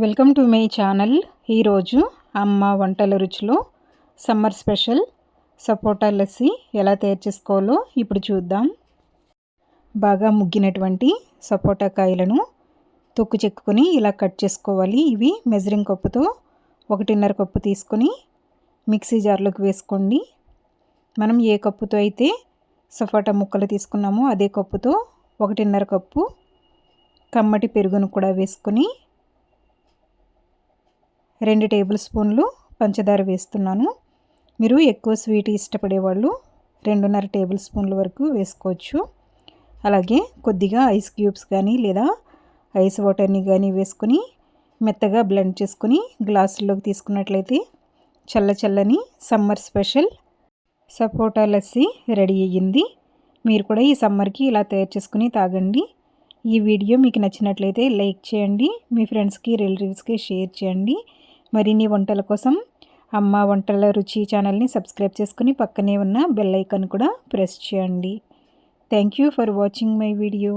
Welcome to my channel. ఈరోజు అమ్మ వంటల రుచిలో సమ్మర్ స్పెషల్ సపోటా లస్సి ఎలా తయారు చేసుకోవాలో ఇప్పుడు చూద్దాం. బాగా ముగ్గినటువంటి సపోటా కాయలను తొక్కు చెక్కుకొని ఇలా కట్ చేసుకోవాలి. ఇవి మెజరింగ్ కప్పుతో ఒకటిన్నర కప్పు తీసుకొని మిక్సీ జార్లోకి వేసుకోండి. మనం ఏ కప్పుతో అయితే సపోటా ముక్కలు తీసుకున్నామో అదే కప్పుతో ఒకటిన్నర కప్పు కమ్మటి పెరుగును కూడా వేసుకొని రెండు టేబుల్ స్పూన్లు పంచదార వేస్తున్నాను. మీరు ఎక్కువ స్వీట్ ఇష్టపడే వాళ్ళు రెండున్నర టేబుల్ స్పూన్ల వరకు వేసుకోవచ్చు. అలాగే కొద్దిగా ఐస్ క్యూబ్స్ కానీ లేదా ఐస్ వాటర్ని కానీ వేసుకొని మెత్తగా బ్లెండ్ చేసుకుని గ్లాసుల్లోకి తీసుకున్నట్లయితే చల్ల చల్లని summer special sapota lassi ready అయ్యింది. మీరు కూడా ఈ సమ్మర్కి ఇలా తయారు చేసుకుని తాగండి. ఈ వీడియో మీకు నచ్చినట్లయితే లైక్ చేయండి మీ ఫ్రెండ్స్కి రిలేటివ్స్కి షేర్ చేయండి. మరిన్ని వంటల కోసం అమ్మ వంటల రుచి ఛానల్ని సబ్స్క్రైబ్ చేసుకుని పక్కనే ఉన్న బెల్ ఐకాన్ కూడా ప్రెస్ చేయండి. Thank you for watching my video